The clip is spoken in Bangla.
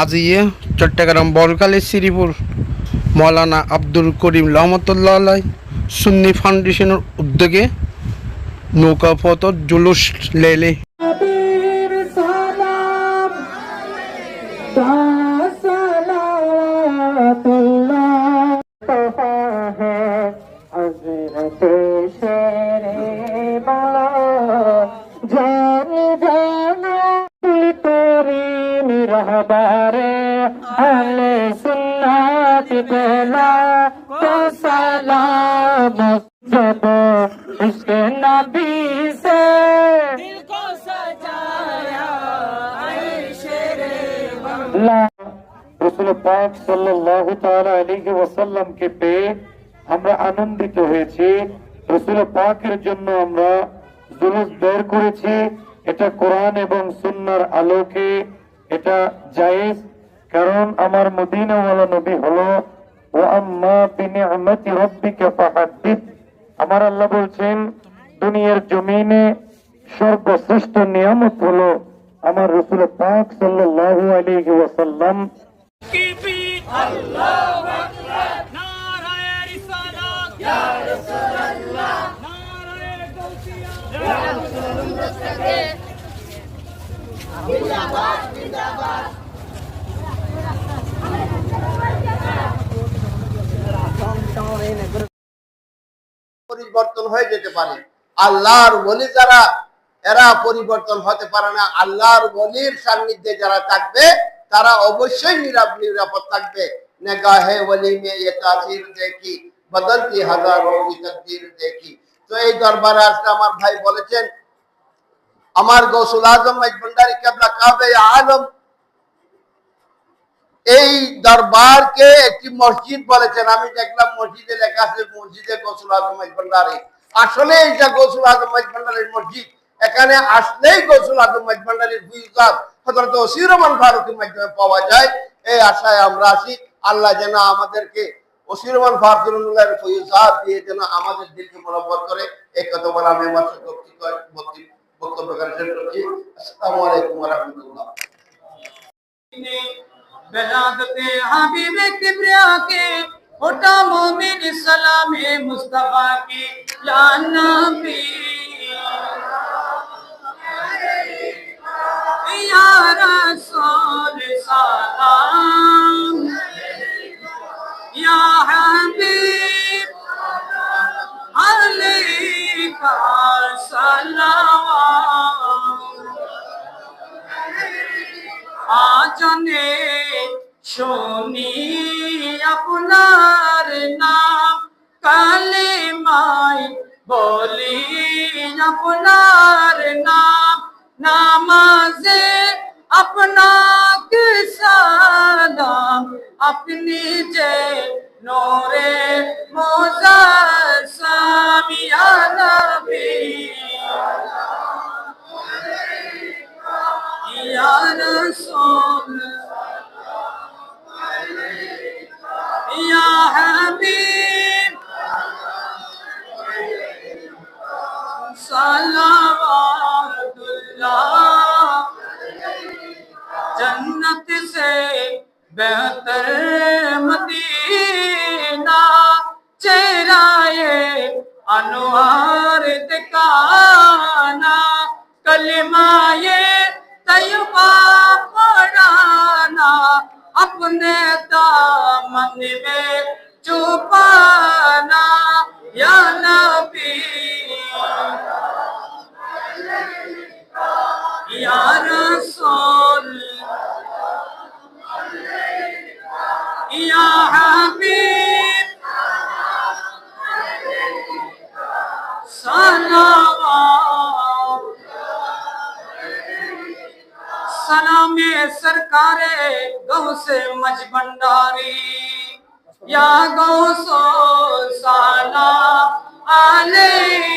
আজিয়ে চট্টগ্রাম বরকালী শ্রীপুর, মৌলানা আব্দুল করিম রহমতুল্লাহ সুন্নি ফাউন্ডেশনের উদ্যোগে নৌকাপথ জুলুস লেলে। নবীর जब उसके नबी से রসুল পাক সাল্লাল্লাহু তাআলা আলাইহি ওয়াসাল্লামকে পেয়ে আমরা আনন্দিত হয়েছি রসুল পাকের জন্য আমরা জুলুস বের করেছি এটা কোরআন এবং সুন্নাহর আলোকে এটা জায়েজ কারণ আমার মদিনাওয়ালা নবী হলো ওয়া আম্মা বিনিআমাতি রাব্বিকা ফাহাদ্দিস আমার আল্লাহ বলছেন, দুনিয়ার জমিনে সর্বশ্রেষ্ঠ নিয়ামত হলো আমার রসুল পাক সাল্লাল্লাহু আলাইহি ওয়াসাল্লাম। की পরিবর্তন হয়ে যেতে পারে। আল্লাহর বলি যারা, এরা পরিবর্তন হতে পারে না। আল্লাহর বলির সান্নিধ্যে যারা থাকবে, তারা অবশ্যই নিরাপ, নিরাপদ থাকবে। নেগাহে বলি মে এ তাসির দেখি, বদলতি হাজার তকদির দেখি। তো এই দরবারে আজকে আমার ভাই বলেছেন, আমার গৌসুল আজম ভাই ভন্ডারি কেবলা কাবে আলম এই দরবারকে একটি মসজিদ বলেছেন। আমি দেখলাম মসজিদে লেখা আছে, মসজিদে গোসুল আজম ভান্ডারি। আসলে এইটা গোসুল আজম ভান্ডারির মসজিদ। এখানে আসলেই গোসুল আজম ভান্ডারির ফুইজাত হযরত ওসির রহমান ফারুকের মাধ্যমে পাওয়া যায়। এই আশায় আমরা আসি আল্লাহ যেন আমাদেরকে ওসির রহমান ফারুকের দিয়ে যেন আমাদের দিলকে মনোবর করে। এই কথা বলে আমি আমার বক্তব্য বক্তব্য করে আসসালামু আলাইকুম ওয়া بلادت حبیب کبریا کے اٹھا مومن سلام مصطفیٰ کی لانا بھی یا رسول سلام، یا حبیب علی کا سلام আজনে শুনি আপনার নাম কালে মাই বলি আপনার নাম, নামাজে আপনাকে সালাম, আপনি যে নোরে Ya Habib Salavatullah. Cennet se बेहतर मदी छुपाना या नबी या रसूल या हबीब। सरकारे गौ से मज Yago so sala ale.